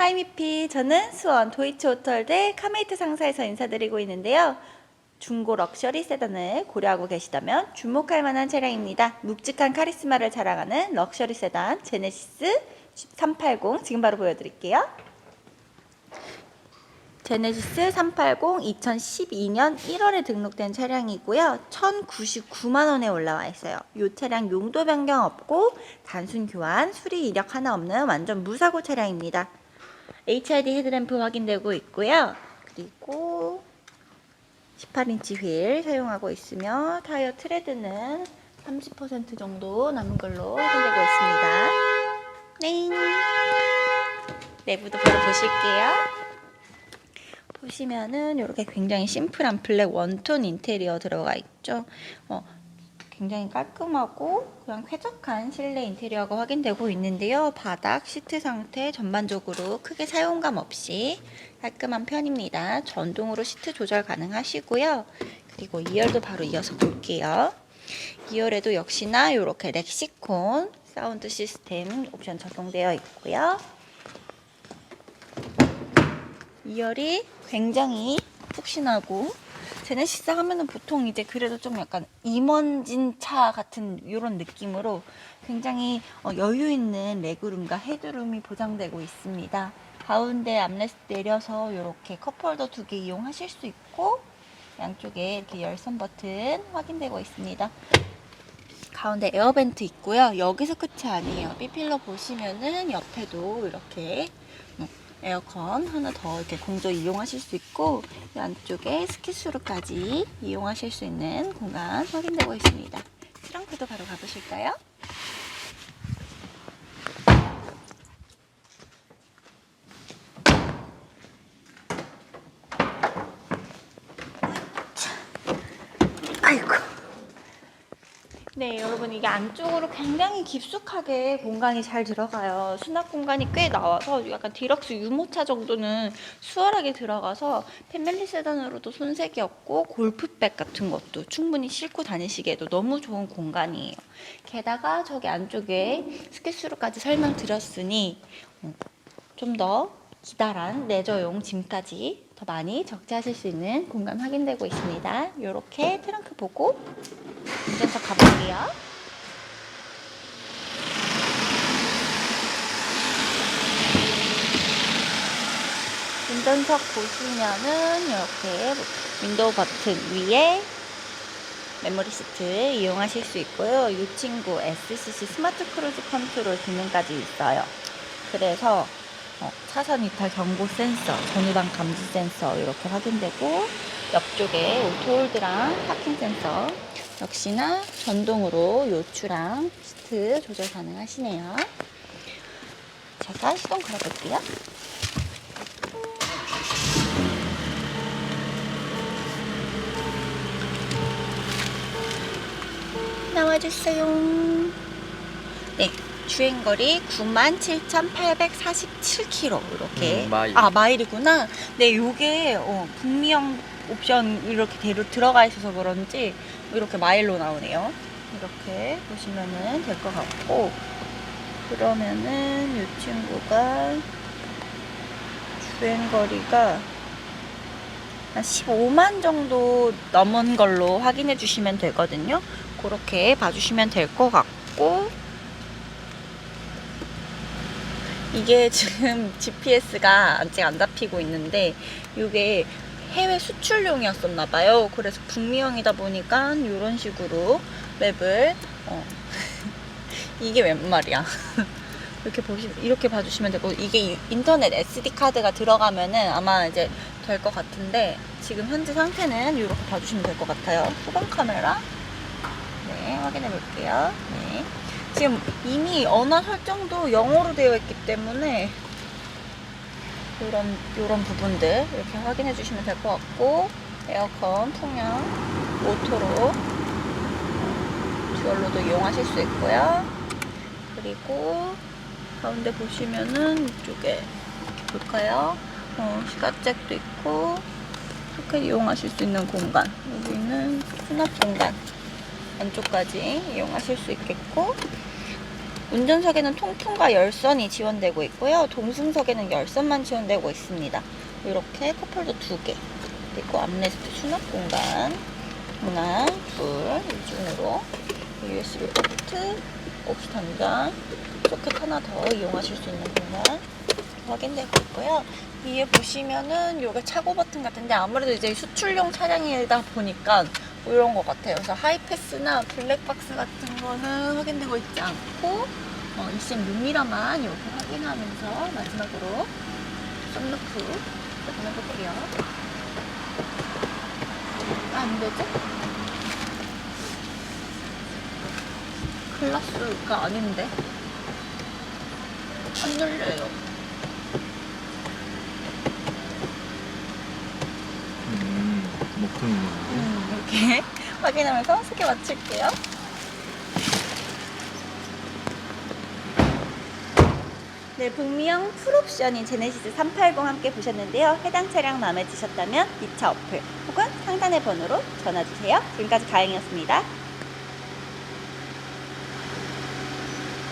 하이미피 저는 수원 도이치 호텔대 카메이트 상사에서 인사드리고 있는데요. 중고 럭셔리 세단을 고려하고 계시다면 주목할 만한 차량입니다. 묵직한 카리스마를 자랑하는 럭셔리 세단 제네시스 380 지금 바로 보여드릴게요. 제네시스 380 2012년 1월에 등록된 차량이고요. 1,099만 원에 올라와 있어요. 이 차량 용도 변경 없고 단순 교환, 수리 이력 하나 없는 완전 무사고 차량입니다. HID 헤드램프 확인되고 있고요. 그리고 18인치 휠 사용하고 있으며 타이어 트레드는 30% 정도 남은 걸로 확인되고 있습니다. 네. 내부도 바로 보실게요. 보시면은 이렇게 굉장히 심플한 블랙 원톤 인테리어 들어가 있죠. 어, 굉장히 깔끔하고 그냥 쾌적한 실내 인테리어가 확인되고 있는데요. 바닥, 시트 상태 전반적으로 크게 사용감 없이 깔끔한 편입니다. 전동으로 시트 조절 가능하시고요. 그리고 2열도 바로 이어서 볼게요. 2열에도 역시나 이렇게 렉시콘 사운드 시스템 옵션 적용되어 있고요. 2열이 굉장히 푹신하고 제네시스 하면은 보통 이제 그래도 좀 약간 임원진 차 같은 이런 느낌으로 굉장히 어, 여유 있는 레그룸과 헤드룸이 보장되고 있습니다. 가운데 암레스트 내려서 이렇게 컵홀더 두 개 이용하실 수 있고 양쪽에 이렇게 열선 버튼 확인되고 있습니다. 가운데 에어벤트 있고요. 여기서 끝이 아니에요. B필러 보시면은 옆에도 이렇게 어, 에어컨 하나 더 이렇게 공조 이용하실 수 있고 이 안쪽에 스키스루까지 이용하실 수 있는 공간 확인되고 있습니다. 트렁크도 바로 가보실까요? 네, 여러분 이게 안쪽으로 굉장히 깊숙하게 공간이 잘 들어가요. 수납 공간이 꽤 나와서 약간 디럭스 유모차 정도는 수월하게 들어가서 패밀리 세단으로도 손색이 없고 골프백 같은 것도 충분히 싣고 다니시기에도 너무 좋은 공간이에요. 게다가 저기 안쪽에 스케스루까지 설명드렸으니 좀 더 기다란 레저용 짐까지 더 많이 적재하실 수 있는 공간 확인되고 있습니다. 이렇게 트렁크 보고 운전석 가볼게요. 운전석 보시면은 이렇게 윈도우 버튼 위에 메모리 시트 이용하실 수 있고요. 이 친구 SCC 스마트 크루즈 컨트롤 기능까지 있어요. 그래서 어, 차선 이탈 경고 센서, 전후방 감지 센서 이렇게 확인되고 옆쪽에 오토홀드랑 파킹 센서 역시나 전동으로 요추랑 시트 조절 가능하시네요. 제가 시동 걸어볼게요. 나와주세요. 네, 주행거리 97,847km 이렇게. 음, 마일. 아 마일이구나. 네, 요게 어, 북미형 옵션 이렇게 대로 들어가 있어서 그런지 이렇게 마일로 나오네요. 이렇게 보시면은 될 것 같고 그러면은 이 친구가 주행거리가 한 15만 정도 넘은 걸로 확인해 주시면 되거든요. 그렇게 봐주시면 될 것 같고 이게 지금 GPS가 아직 안 잡히고 있는데 이게 해외 수출용이었었나 봐요. 그래서 북미형이다 보니까 이런 식으로 맵을 어. 이게 웬 말이야? 이렇게 보시 이렇게 봐주시면 되고 이게 인터넷 SD 카드가 들어가면은 아마 이제 될 것 같은데 지금 현재 상태는 이렇게 봐주시면 될 것 같아요. 후방 카메라 네 확인해 볼게요. 네 지금 이미 언어 설정도 영어로 되어 있기 때문에 이런 이런 부분들 이렇게 확인해 주시면 될 것 같고 에어컨 풍량 오토로 듀얼로도 이용하실 수 있고요. 그리고 가운데 보시면은 이쪽에 볼까요? 어, 시가잭도 있고 소켓 이용하실 수 있는 공간 여기는 수납 공간 안쪽까지 이용하실 수 있겠고 운전석에는 통풍과 열선이 지원되고 있고요. 동승석에는 열선만 지원되고 있습니다. 이렇게 컵홀더 두 개. 그리고 암레스트 수납 공간 하나, 둘, 이중으로 USB 포트, 단장, 소켓 하나 더 이용하실 수 있는 공간 확인되고 있고요. 위에 보시면은 요게 차고 버튼 같은데 아무래도 이제 수출용 차량이다 보니까 뭐 이런 것 같아요. 그래서 하이패스나 블랙박스 같은 거는 확인되고 있지 않고 어, 이심 루미라만 이렇게 확인하면서 마지막으로 썬루프 확인해볼게요. 아, 안 되지? 클라스가 아닌데? 안 눌려요. 음, 목통인 건데. 음, 이렇게 확인하면서 소개 마칠게요. 네, 북미형 풀옵션인 제네시스 380 함께 보셨는데요. 해당 차량 마음에 드셨다면 이차 어플 혹은 상단의 번호로 전화 주세요. 지금까지 가영이었습니다.